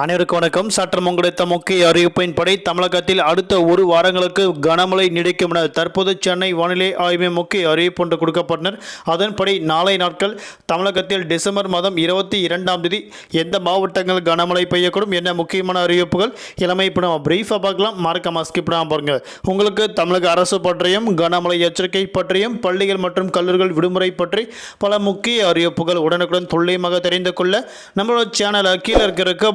அனைவருக்கும் வணக்கம். சற்றம் கிடைத்த முக்கிய அறிவிப்பின்படி தமிழகத்தில் அடுத்த ஒரு வாரங்களுக்கு கனமழை நீடிக்கும் என தற்போது சென்னை வானிலை ஆய்வு முக்கிய அறிவிப்பு ஒன்று கொடுக்கப்பட்டனர். அதன்படி நாளை நாட்கள் தமிழகத்தில் டிசம்பர் மாதம் இருபத்தி இரண்டாம் தேதி எந்த மாவட்டங்கள் கனமழை பெய்யக்கூடும் என்ன முக்கியமான அறிவிப்புகள் இளமை இப்போ நம்ம பிரீஃபாக பார்க்கலாம். மறக்காம ஸ்கிப் பாருங்கள் உங்களுக்கு தமிழக அரசு பற்றியும் கனமழை எச்சரிக்கை பற்றியும் பள்ளிகள் மற்றும் கல்லூரிகள் விடுமுறை பற்றி பல முக்கிய அறிவிப்புகள் உடனுக்குடன் துல்லியமாக தெரிந்து கொள்ள நம்மளோட சேனலை கீழே இருக்கிற ரெக்க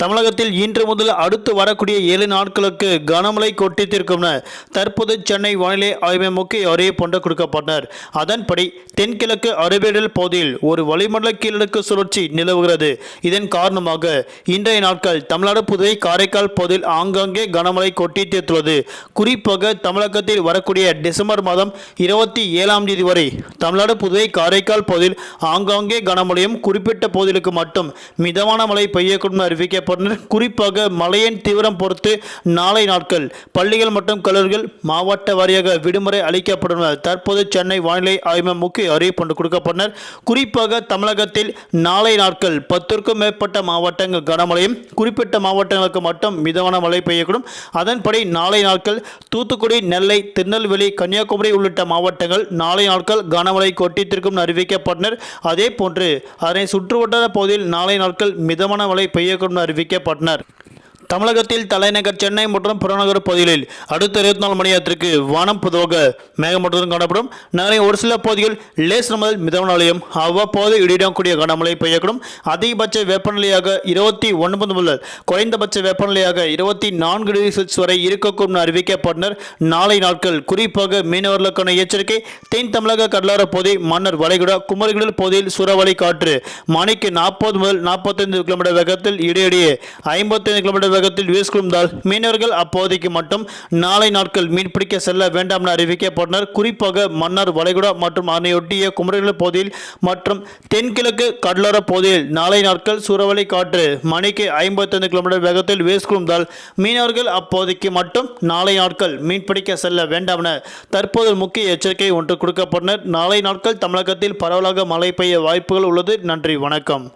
தமிழகத்தில் இன்று முதல் அடுத்து வரக்கூடிய ஏழு நாட்களுக்கு கனமழை கொட்டித்திருக்கும் தற்போது சென்னை வானிலை ஆய்வு முக்கிய அறிவிப்பு போன்ற கொடுக்கப்பட்டனர். அதன்படி தென்கிழக்கு அரபியடல் பகுதியில் ஒரு வளிமண்டல கீழடுக்கு சுழற்சி நிலவுகிறது. இதன் காரணமாக இன்றைய நாட்கள் தமிழ்நாடு புதுவை காரைக்கால் பகுதியில் ஆங்காங்கே கனமழை கொட்டித்தீர்த்துள்ளது. குறிப்பாக தமிழகத்தில் வரக்கூடிய டிசம்பர் மாதம் இருபத்தி ஏழாம் தேதி வரை தமிழ்நாடு புதுவை காரைக்கால் பகுதியில் ஆங்காங்கே கனமழையும் குறிப்பிட்ட பகுதிகளுக்கு மட்டும் மிதமான மழை பெய்யக்கூடும் அறிவிக்க அறிவிக்கப்பட்டனர் குறிப்பாக மழையின் தீவிரம் பொறுத்து நாளை நாட்கள். பள்ளிகள் மற்றும் கல்லூரிகள் மாவட்ட வாரியாக விடுமுறை அளிக்கப்படும். தற்போது சென்னை வானிலை ஆய்வு முக்கிய அறிவிப்பு ஒன்று கொடுக்கப்பட்டனர். குறிப்பாக தமிழகத்தில் நாளை நாட்கள் பத்திற்கும் மேற்பட்ட மாவட்டங்கள் கனமழையும் குறிப்பிட்ட மாவட்டங்களுக்கு மட்டும் மிதமான மழை பெய்யக்கூடும். அதன்படி நாளை நாட்கள் தூத்துக்குடி நெல்லை திருநெல்வேலி கன்னியாகுமரி உள்ளிட்ட மாவட்டங்கள் நாளை நாட்கள் கனமழை கொட்டித்திருக்கும் அறிவிக்கப்பட்டனர். அதே போன்று அதனை சுற்றுவட்டார பகுதியில் நாளை நாட்கள் மிதமான மழை பெய்யக்கூடும் அறிவிக்கப்பட்டனர் தமிழகத்தில் தலைநகர் சென்னை மற்றும் புறநகர் பகுதிகளில் அடுத்த இருபத்தி நாலு மணி நேரத்திற்கு வானம் பொதுவாக மேகமூட்டத்துடன் காணப்படும். நகரின் ஒரு சில பகுதிகள் லேஸ் முதல் மிதமனாலையும் அவ்வப்போது இடியிடக்கூடிய கனமழை பெய்யக்கூடும். அதிகபட்ச வெப்பநிலையாக இருபத்தி ஒன்பது முதல் குறைந்தபட்ச வெப்பநிலையாக இருபத்தி நான்கு டிகிரி செல்சியஸ் வரை இருக்கக்கூடும் என அறிவிக்கப்பட்டனர். நாளை நாட்கள் குறிப்பாக மீனவர்களுக்கான எச்சரிக்கை. தென் தமிழக கடலோர பகுதி மன்னர் வளைகுடா குமரிகுடல் பகுதியில் சூறாவளி காற்று மணிக்கு நாற்பது முதல் நாற்பத்தைந்து கிலோமீட்டர் வேகத்தில் இடையிடையே ஐம்பத்தைந்து கிலோமீட்டர் வேகத்தில் வீசிக்கொண்டால் மீனவர்கள் அப்போதைக்கு மட்டும் நாளை நாட்கள் மீன்பிடிக்க செல்ல வேண்டாம் என அறிவிக்கப்பட்டனர். குறிப்பாக மன்னார் வளைகுடா மற்றும் அதனையொட்டிய குமரிகுடல் பகுதியில் மற்றும் தென்கிழக்கு கடலோர பகுதியில் நாளை நாட்கள் சூறாவளி காற்று மணிக்கு ஐம்பத்தைந்து கிலோமீட்டர் வேகத்தில் வீசிக்கொண்டால் மீனவர்கள் அப்போதைக்கு மட்டும் நாளை நாட்கள் மீன்பிடிக்க செல்ல வேண்டாம் என தற்போது முக்கிய எச்சரிக்கை ஒன்று கொடுக்கப்பட்டனர். நாளை நாட்கள் தமிழகத்தில் பரவலாக மழை பெய்ய வாய்ப்புகள் உள்ளது. நன்றி வணக்கம்.